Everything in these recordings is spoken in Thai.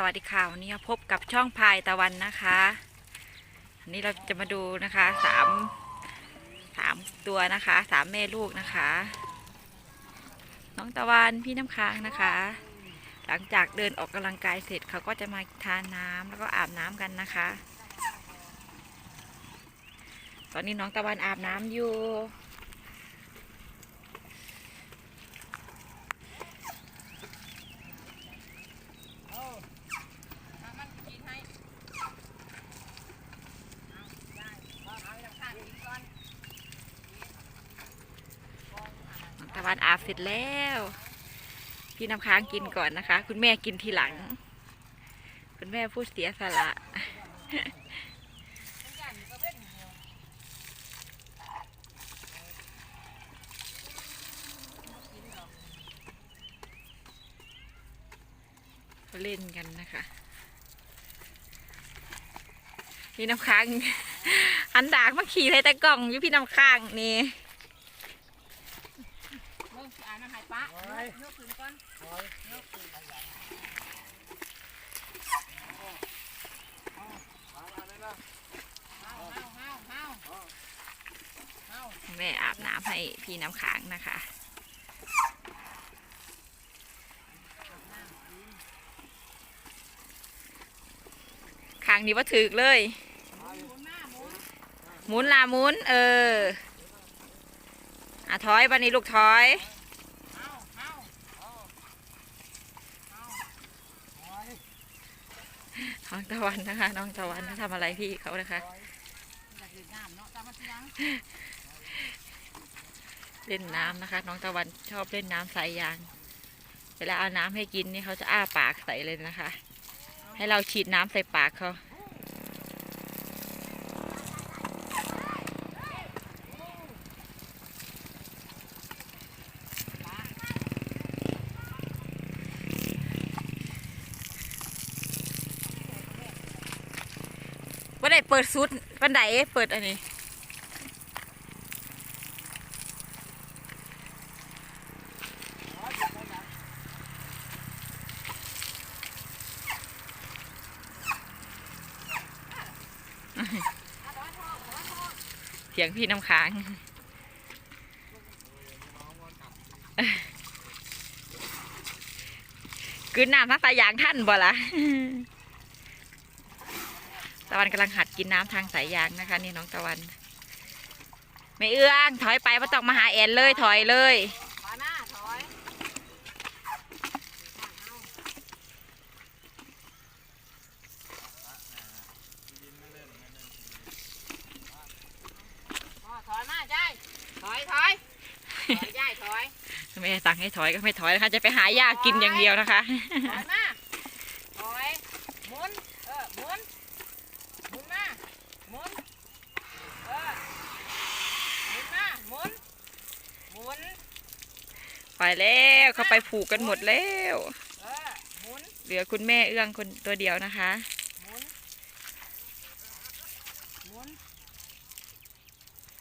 สวัสดีค่ะวันนี้พบกับช่องพายตะวันนะคะวันนี้เราจะมาดูนะคะสามสามตัวนะคะสามแม่ลูกนะคะ น้องตะวันพี่น้ำค้างนะคะ หลังจากเดินออกกำลังกายเสร็จเขาก็จะมาทานน้ำแล้วก็อาบน้ำกันนะคะ ตอนนี้น้องตะวันอาบน้ำอยู่ องตะวันอาบเสร็จแล้ว พี่น้ำค้างกินก่อนนะคะ คุณแม่กินทีหลัง คุณแม่พูดเสียสละเล่นกันนะคะพี่น้ำค้างหันดากมาขี่ใส่แต่กล่องอยู่พี่น้ำค้างนี่ เบิ่งสิอ่านมาให้ปะ ยกขึ้นก่อนยกขึ้นแม่อาบน้ำให้พี่น้ำค้างนะคะค้างนี้ว่าถึกเลยหมุนลาหมุน เอออะถอยบันนี้ลูกถอย เฮาเฮา น้องตะวันนะคะ น้องตะวันทำอะไรพี่เขานะคะเล่นน้ำนะคะ น้องตะวันชอบเล่นน้ำสายยาง เวลาเอาน้ำให้กินนี่เขาจะอ้าปากใส่เลยนะคะ ให้เราฉีดน้ำใส่ปากเขาว่าได้เปิดซุดวันไหนเปิดอันนี้เสียงพี่น้ำค้างกืนน้ำทั้งสายยางท่านบ่ละ ตะวันกำลังหัดกินน้ำทางสายยางนะคะ นี่น้องตะวัน ไม่เอื้องถอยไปไม่ต้องมาหาแอนเลยถอยเลยถอยหน้าถอยถอยมาได้ถอยถอยถอยได้ถอยแม่สั่งให้ถอยก็ไม่ถอยนะคะจะไปหายากินอย่างเดียวนะคะถอยมาถอยหมุน เออ หมุน หมุนมา หมุน เออ หมุนมา หมุน หมุนไปแล้วเขาไปผูกกันหมดแล้วเออหมุนเหลือคุณแม่เอื้องคนตัวเดียวนะคะ หมุนหมุน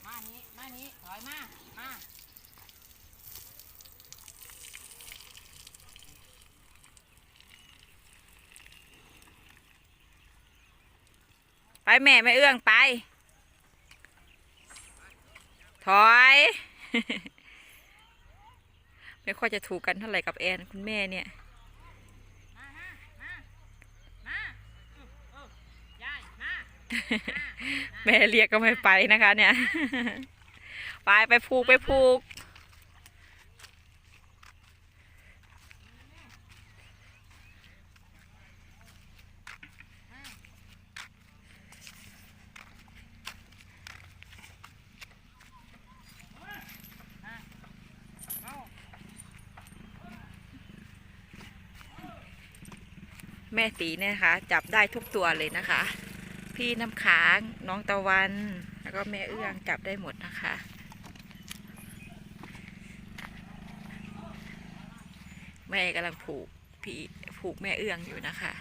มานี้มานี้ถอยมามาไปแม่ไม่เอื้องไป ถอย ไม่ค่อยจะถูกกันเท่าไหร่กับแอนคุณแม่เนี่ยแม่เรียกก็ไม่ไปนะคะเนี่ย ไปไปผูกไปผูก เอา แม่ตีเนี่ยนะคะ จับได้ทุกตัวเลยนะคะ พี่น้ำค้างน้องตะวัน แล้วก็แม่เอื้องจับได้หมดนะคะ แม่กำลังผูกพี่ผูกแม่เอื้องอยู่นะคะ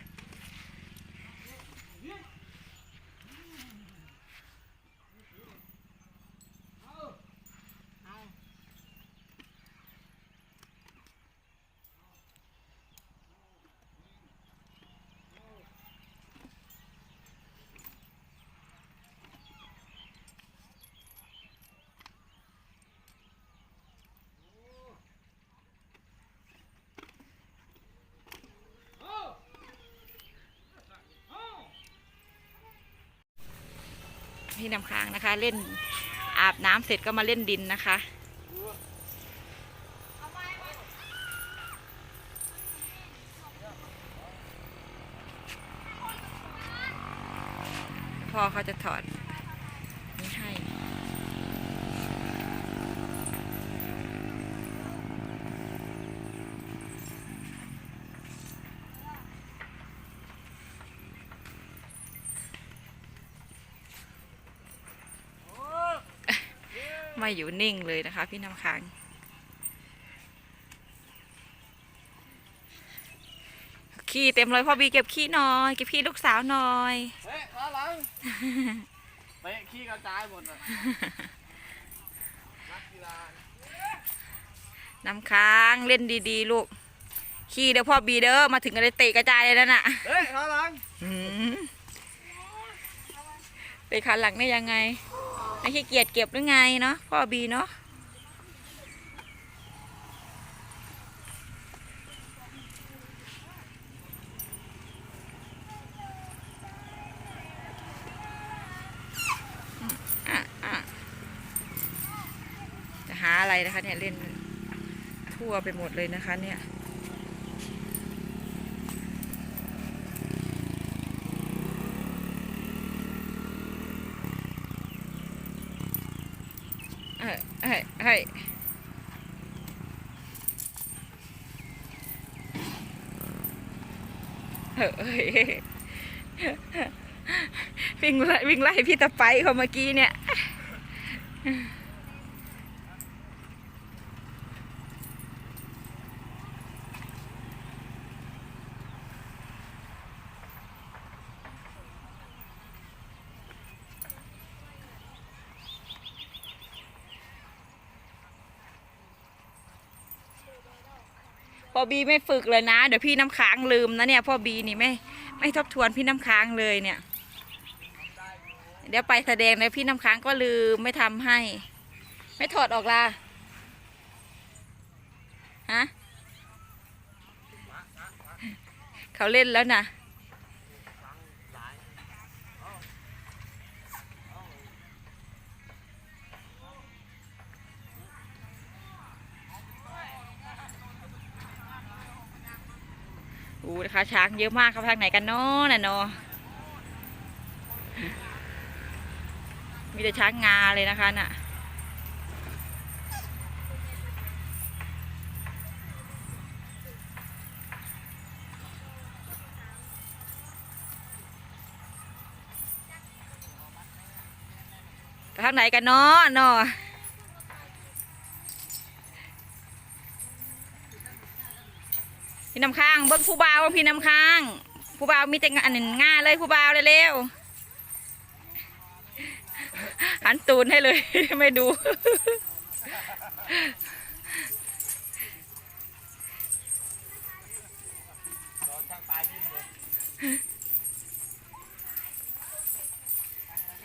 ที่น้ำค้างนะคะ เล่นอาบน้ำเสร็จก็มาเล่นดินนะคะ พ่อเขาจะถอดนี่ให้ ไม่อยู่นิ่งเลยนะคะ พี่น้ำค้างขี้เต็มเลยพ่อบีเก็บขี้หน่อยเก็บขี้ลูกสาวหน่อยเฮ้ยขาหลังเตะขี้กระจายหมดอะนักกีฬาน้ำค้างเล่นดีๆ ลูก ขี้เดี๋ยวพ่อบีเด้อมาถึงก็เลยเตะกระจายเลยนั่นน่ะเฮ้ยขาหลังหืมเตะขาหลังได้ยังไง ไม่ขี้เกียจเก็บหรือไงเนาะพ่อบีเนาะอะอะจะหาอะไรนะคะเนี่ยเล่นทั่วไปหมดเลยนะคะเนี่ย เอ้เอ้เอ้เอ้วิ่งไล่วิ่งไล่พี่ตะไปเขาเมื่อกี้เนี่ย พ่อบีไม่ฝึกเลยนะ เดี๋ยวพี่น้ำค้างลืมนะเนี่ยพ่อบีนี่ไม่ไม่ทบทวนพี่น้ำค้างเลยเนี่ย เดี๋ยวไปแสดงแล้วพี่น้ำค้างก็ลืมไม่ทำให้ ไม่ถอดออกละฮะเขาเล่นแล้วนะ นะคะ ช้างเยอะมากครับทางไหนกันเนาะน่ะเนาะมีแต่ช้างงาเลยนะคะน่ะไปทางไหนกันเนาะเนาะ พี่น้ำค้างเบิ้งผู้บ่าวพี่น้ำค้าง ผู้บ่าวมีแต่งานหนึ่งง่าเลยผู้บ่าวเร็วๆหันตูนให้เลย ไม่ดู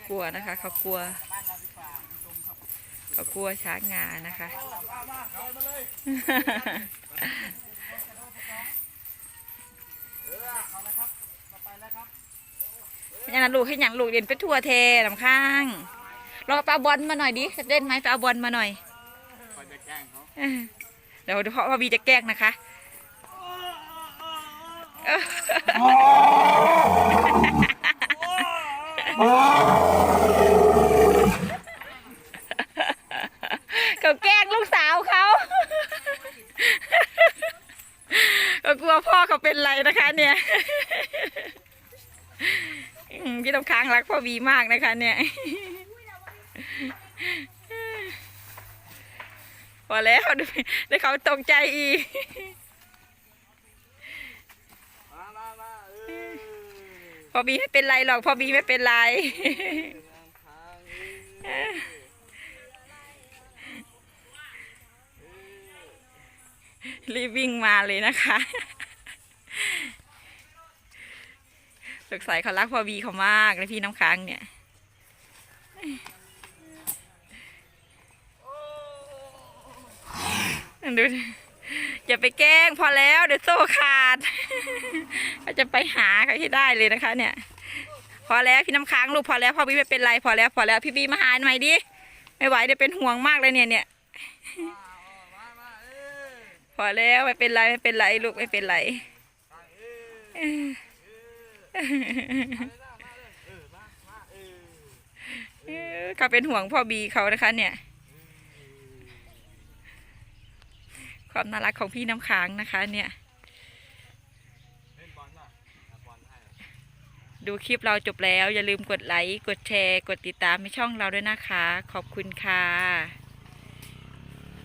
กลัวนะคะเขากลัวเราดีกว่าชมครับเขากลัวช้างงานะคะ ยเออเอาเลยครับต่อไปแล้วครับให้ยังลูกให้ยังลูกเรียนไปทั่วเทลำข้างเราไปเอาบอลมาหน่อยดิเล่นไหมไปเอาบอลมาหน่อยคอยจะแกล้งเขาเออเดี๋ยวพ่อพ่อบีจะแกล้งนะคะเออเขาแกล้งลูกสาวเข กลัวพ่อเขาเป็นไรนะคะเนี่ยพี่ต้องค้างรักพ่อบีมากนะคะ เนี่ย พอแล้วเดี๋ยวเขาตกใจอีกพอบีไม่เป็นไรหรอกพอบีไม่เป็นไร รีบวิ่งมาเลยนะคะสงสัยเขารักพอบีเขามากเลยพี่น้ำค้างเนี่ยดูดิอย่าไปแกล้งพอแล้วเดี๋ยวโซ่ขาดเขาจะไปหาเขาให้ได้เลยนะคะ เนี่ย พอแล้วพี่น้ำค้างลูกพอแล้วพอบีไม่เป็นไรพอแล้ว พอแล้วพี่บีมาหาหม่ดิไม่ไหวเดี๋ยวเป็นห่วงมากเลยเนี่ยเนี่ย พอแล้วไม่เป็นไรไม่เป็นไรลูกไม่เป็นไรเออเออเออมามาเออเออเขาเป็นห่วงพ่อบีเขานะคะ เนี่ย ความน่ารักของพี่น้ำค้างนะคะ เนี่ย ดูคลิปเราจบแล้ว อย่าลืมกดไลค์ กดแชร์ กดติดตามในช่องเราด้วยนะคะ ขอบคุณค่ะ